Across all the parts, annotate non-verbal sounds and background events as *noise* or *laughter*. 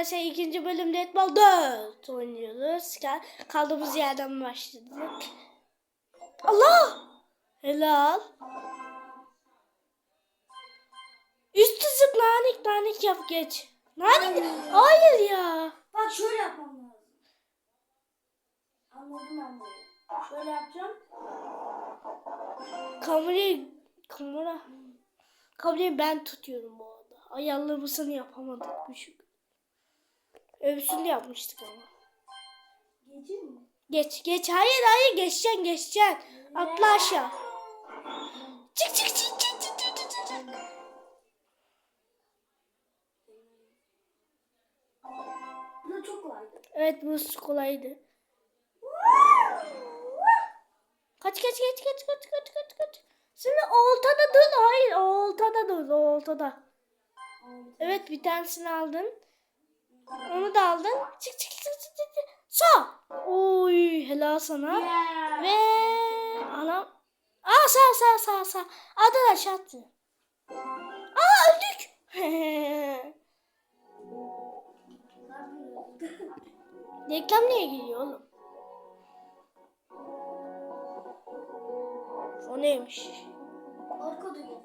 Arkadaşlar ikinci bölümde Etbal 4 oynuyoruz. Kaldığımız yerden başladık. Allah! Helal. Üstü zıp nanik nanik yap geç. Nanik? Hayır ya. Bak şöyle yapmam lazım. Anladım. Şöyle yapacağım. Kamerayı kamera kamerayı ben tutuyorum bu arada. Ayarlamasını yapamadık bu şu. Öbürsünü yapmıştık ama. Geçeyim mi? Geç geç hayır hayır geçeceksin geçeceksin. Atla aşağı. Çık çık çık çık çık çık çık çık. Bu çok kolaydı. Evet bu kolaydı. Kaç kaç kaç kaç kaç kaç kaç kaç. Şimdi oltada dur. Hayır oltada dur. Oltada. Evet bir tanesini aldın. Çık çık çık çık çık. Sağ. Oy helal sana. Yeah. Ve anam. Aa sağ sağ sağ sağ. Adı aşağı attı. Aa öldük. *laughs* Reklam niye geliyor oğlum? O neymiş? Arka geliyor.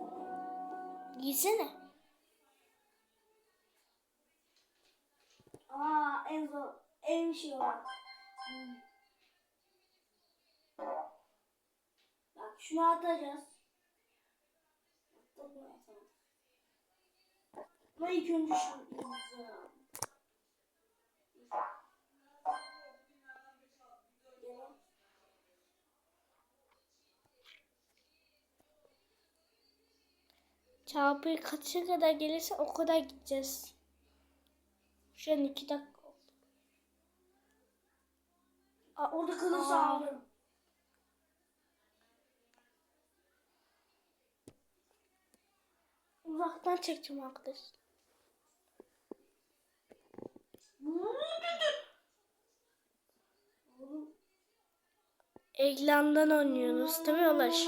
Giysene. Aa en zor. En şey olan. Hmm. Bak şunu atacağız. Ama ilk önce şunu. Çarpı kaça kadar gelirse o kadar gideceğiz. Şu an iki dakika oldu. Aa, orada Aa. ağlarım. Uzaktan çekeceğim arkadaşlar. Ekrandan oynuyoruz değil mi Ulaş?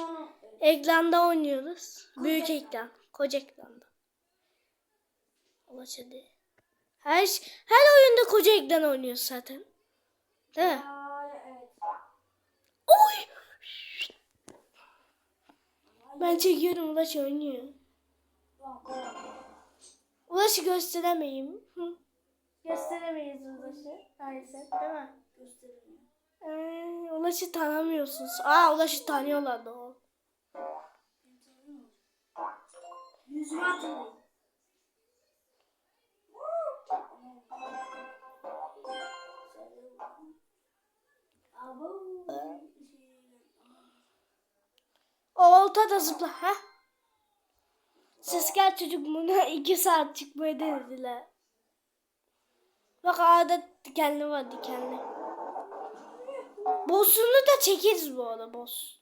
Ekranda oynuyoruz. Büyük ekran. Koca ekranda. Ulaş hadi. Her, her oyunda koca ekran oynuyoruz zaten. Değil mi? Oy! Ben çekiyorum Ulaş oynuyor. Ulaş'ı gösteremeyim. Hı. Gösteremeyiz Ulaş'ı. Maalesef değil mi? Göstereyim. Ee, Ulaş'ı tanımıyorsunuz. Aa Ulaş'ı tanıyorlar da o. Yüzüme atın. Olta da zıpla. Ha? Siz gel çocuk bunu *laughs* iki saat çıkmaya denediler. Bak ağda dikenli var dikenli. Boss'unu da çekeriz bu arada boss.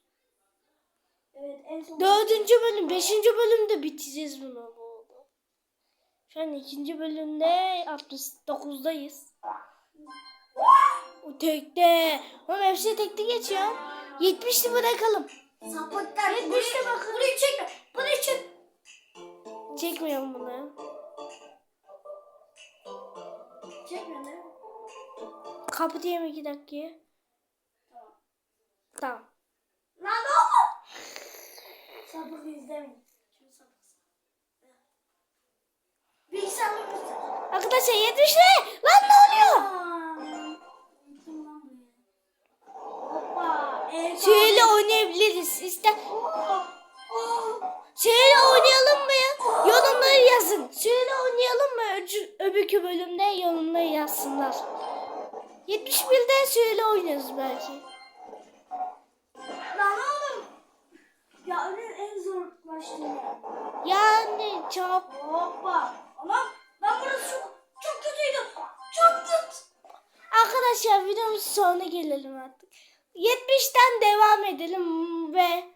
Evet en son. Dördüncü bölüm, beşinci bölümde bitireceğiz bunu bu arada. Şu an ikinci bölümde 69'dayız. O tekte. Oğlum hepsi tekte geçiyor. 70'li bırakalım. Sapıklar. Yetmişte bakın. Burayı çekme. Burayı çek. Çekmiyorum bunu. Ne? Kapatayım iki dakikayı. Tamam. Tamam. Lan oğlum. Sapık izlemeyin. Göster. Arkadaşlar 70'li. Lan ne oluyor? Hoppa. Evet. Şöyle oynayabiliriz. İster. Şöyle oynayalım mı ya? Yorumları yazın. Şöyle oynayalım mı? Öbür, öbürkü bölümde yorumları yazsınlar. 71'de şöyle oynarız belki. Lan oğlum. Ya öyle en zor başlıyor. Yani çap. Hoppa. Anam. Lan burası çok, çok kötüydü. Çok kötü. Arkadaşlar videomuz sonuna gelelim artık. 70'ten devam edelim ve